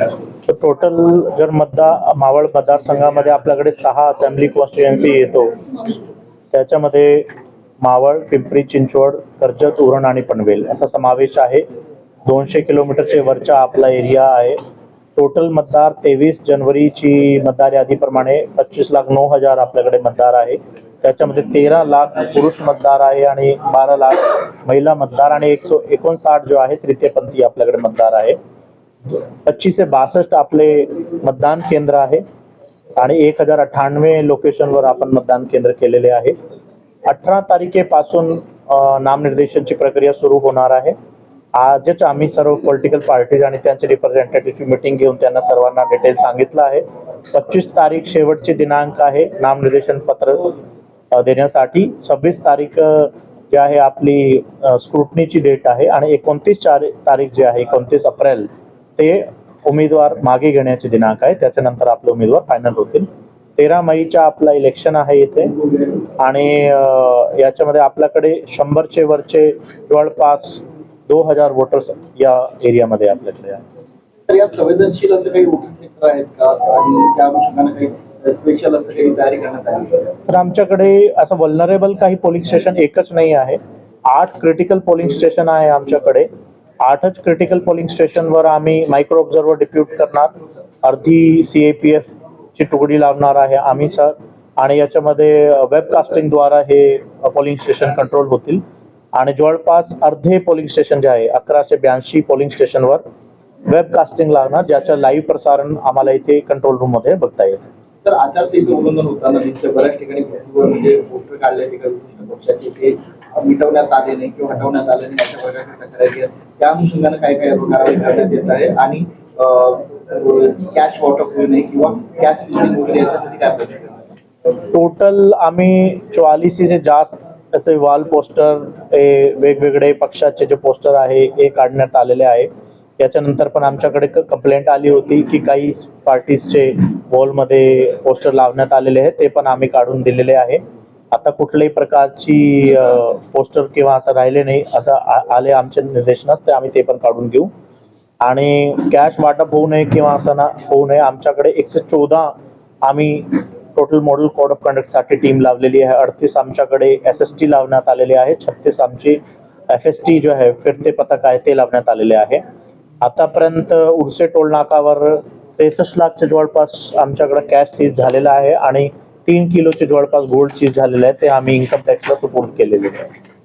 तर टोटल जर मतदार मावळ मतदारसंघामध्ये आपल्याकडे सहा असेंब्ली कॉन्स्टिट्युएन्सी येतो त्याच्यामध्ये मावळ पिंपरी चिंचवड कर्जत उरण आणि पनवेल असा समावेश आहे. दोनशे किलोमीटरचे वरचा आपला एरिया आहे. टोटल मतदार तेवीस जनवरीची मतदार यादीप्रमाणे पच्चीस लाख नऊ हजार आपल्याकडे मतदार आहे. त्याच्यामध्ये तेरा लाख पुरुष मतदार आहे आणि बारा लाख महिला मतदार आणि एकशे एकोणसाठ जो आहे तृतीयपंथी आपल्याकडे मतदार आहे. पच्चीस ते बासष्ट आपले मतदान केंद्र आहे आणि एक हजार अठ्ठ्याण्णव लोकेशनवर आपण मतदान केंद्र केलेले आहे. अठरा तारखेपासून नामनिर्देशनची प्रक्रिया सुरू होणार आहे. आजच आम्ही सर्व पॉलिटिकल पार्टीज आणि त्यांचे रिप्रेझेंटेटिव्हची मिटिंग घेऊन त्यांना सर्वांना डिटेल सांगितलं आहे. पच्चीस तारीख शेवटचे दिनांक आहे नामनिर्देशन पत्र देण्यासाठी. सव्वीस तारीख जी आहे आपली स्क्रुटनीची डेट आहे आणि एकोणतीस चार तारीख जी आहे एकोणतीस अप्रेल ते उमेदवार मागे घेण्याचे दिनांक आहे त्याच्यानंतर आपले उमेदवार फायनल होतील. तेरा मईच्या आपला इलेक्शन आहे इथे. आणि याच्यामध्ये आपल्याकडे शंभरचे वरचे जवळपास दोन हजार वोटर्स या एरियामध्ये आपल्याकडे आहे तर यात संवेदनशील असं काही वोटिंग सेक्टर आहेत का? आणि त्या अनुषंगाने काही स्पेशल असं काही तयारी करण्यात आली आहे? तर आमच्याकडे असं वल्नरेबल काही पोलिंग स्टेशन एकच नाही आहे. आठ क्रिटिकल पोलिंग स्टेशन आहे आमच्याकडे. आठच क्रिटिकल पोलिंग स्टेशनवर आम्ही मायक्रो ऑब्झर्वर डिप्यूट करणार. अर्धी सी ए पी एफ ची तुकडी लावणार आहे आम्ही सर आणि याच्यामध्ये वेबकास्टिंगद्वारा हे पोलिंग स्टेशन कंट्रोल होतील. आणि जवळपास अर्धे पोलिंग स्टेशन जे आहे अकराशे ब्याऐंशी पोलिंग स्टेशनवर वेबकास्टिंग लावणार ज्याचं लाईव्ह प्रसारण आम्हाला इथे कंट्रोल रूममध्ये बघता येतं सर आचारसंहिता उल्लंघन होताना बऱ्याच ठिकाणी म्हणजे पोस्टर काढले पक्षाचे मिटवण्यात आले नाही किंवा हटवण्यात आले नाही अशा प्रकारच्या तक्रारी आहेत. त्या अनुषंगाने काय काय कारवाई करण्यात येत आहे आणि कॅश वाटप होऊ नये किंवा कॅश सिझिंग वगैरे याच्यासाठी काय प्रयत्न टोटल आम्ही चौवालीसशे जास्त असे वॉल पोस्टर हे वेगवेगळे पक्षाचे जे पोस्टर आहे हे काढण्यात आलेले आहे. याच्यानंतर पण आमच्याकडे कंप्लेंट आली होती की काही पार्टीजचे वॉलमध्ये पोस्टर लावण्यात आलेले आहे ते पण आम्ही काढून दिलेले आहे. आता कुठल्याही प्रकारची पोस्टर किंवा असं राहिले नाही असं आ- आले आमचे निर्देशनास ते आम्ही ते पण काढून घेऊ. आणि कॅश वाटप होऊ नये किंवा असं ना होऊ नये आमच्याकडे एकशे चौदा आम्ही टोटल मॉडेल कोड ऑफ कंडक्टसाठी टीम लावलेली आहे. अडतीस आमच्याकडे एस एस टी लावण्यात आलेली आहे. छत्तीस आमची एफ एस टी जो आहे फिरते पथक आहे ते लावण्यात आलेले आहे. आतापर्यंत उर्से टोल नाकावर त्रेसष्ट लाखच्या जवळपास आमच्याकडे कॅश सीज झालेला आहे. आणि तीन किलोचे जवळपास गोल्ड चीज झालेलं आहे ते आम्ही इन्कम टॅक्सला सुपूर्द केलेले आहे